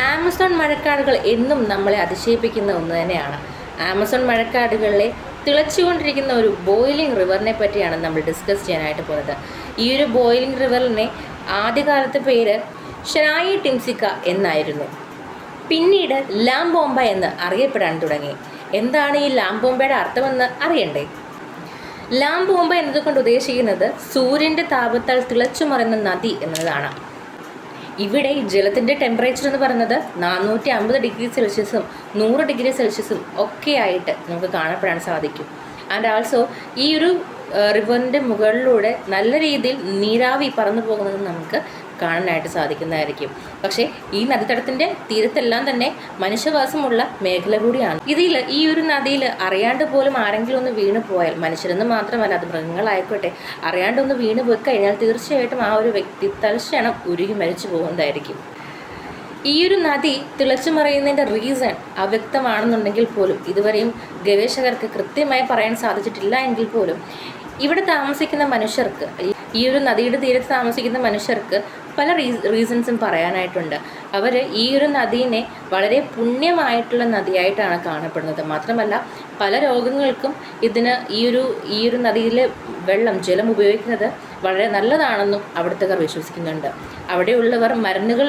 Amazon മഴക്കാടുകൾ എന്നും നമ്മളെ അതിശയിപ്പിക്കുന്ന ഒന്ന് തന്നെയാണ്. ആമസോൺ മഴക്കാടുകളിലെ തിളച്ചുകൊണ്ടിരിക്കുന്ന ഒരു ബോയിലിംഗ് റിവറിനെ പറ്റിയാണ് നമ്മൾ ഡിസ്കസ് ചെയ്യാനായിട്ട് പോകുന്നത്. ഈ ഒരു ബോയിലിംഗ് റിവറിനെ ആദ്യകാലത്തെ പേര് ഷനായി ടിംസിക്ക എന്നായിരുന്നു. പിന്നീട് ലാംബോംബ എന്ന് അറിയപ്പെടാൻ തുടങ്ങി. എന്താണ് ഈ ലാംബോംബയുടെ അർത്ഥമെന്ന് അറിയണ്ടേ? ലാംബോംബ എന്നതുകൊണ്ട് ഉദ്ദേശിക്കുന്നത് സൂര്യന്റെ താപത്താൽ തിളച്ചു മറിയുന്ന നദി എന്നതാണ്. ഇവിടെ ജലത്തിന്റെ ടെമ്പറേച്ചർ എന്ന് പറയുന്നത് നാനൂറ്റി അമ്പത് ഡിഗ്രി സെൽഷ്യസും നൂറ് ഡിഗ്രി സെൽഷ്യസും ഒക്കെ ആയിട്ട് നമുക്ക് കാണപ്പെടാൻ സാധിക്കും. ആൻഡ് ആൾസോ ഈ ഒരു റിവറിന്റെ മുകളിലൂടെ നല്ല രീതിയിൽ നീരാവി പറന്നു പോകുന്നത് നമുക്ക് കാണാനായിട്ട് സാധിക്കുന്നതായിരിക്കും. പക്ഷേ ഈ നദീതടത്തിന്റെ തീരത്തെല്ലാം തന്നെ മനുഷ്യവാസമുള്ള മേഖല കൂടിയാണ്. ഇതിൽ ഈ ഒരു നദിയിൽ അറിയാണ്ട് പോലും ആരെങ്കിലും ഒന്ന് വീണ് പോയാൽ മനുഷ്യരെന്ന് മാത്രമല്ല അത് മൃഗങ്ങളായിക്കോട്ടെ അറിയാണ്ട് ഒന്ന് വീണ് പോയി കഴിഞ്ഞാൽ തീർച്ചയായിട്ടും ആ ഒരു വ്യക്തി തൽക്ഷണം ഉരുകി മരിച്ചു പോകുന്നതായിരിക്കും. ഈ ഒരു നദി തിളച്ചു മറിയുന്നതിന്റെ റീസൺ അവ്യക്തമാണെന്നുണ്ടെങ്കിൽ പോലും ഇതുവരെയും ഗവേഷകർക്ക് കൃത്യമായി പറയാൻ സാധിച്ചിട്ടില്ല എങ്കിൽ പോലും ഇവിടെ താമസിക്കുന്ന മനുഷ്യർക്ക് ഈ ഒരു നദിയുടെ തീരത്ത് താമസിക്കുന്ന മനുഷ്യർക്ക് പല റീസ് റീസൺസും പറയാനായിട്ടുണ്ട്. അവർ ഈ ഒരു നദീനെ വളരെ പുണ്യമായിട്ടുള്ള നദിയായിട്ടാണ് കാണപ്പെടുന്നത്. മാത്രമല്ല പല രോഗങ്ങൾക്കും ഇതിന് ഈ ഒരു ഈ ഒരു നദിയിലെ വെള്ളം ജലം ഉപയോഗിക്കുന്നത് വളരെ നല്ലതാണെന്നും അവിടുത്തെ വിശ്വസിക്കുന്നുണ്ട്. അവിടെയുള്ളവർ മരുന്നുകൾ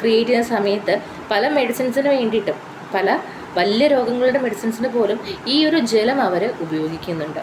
ക്രിയേറ്റ് ചെയ്യുന്ന സമയത്ത് പല മെഡിസിൻസിന് വേണ്ടിയിട്ടും പല വലിയ രോഗങ്ങളുടെ മെഡിസിൻസിന് പോലും ഈ ഒരു ജലം അവർ ഉപയോഗിക്കുന്നുണ്ട്.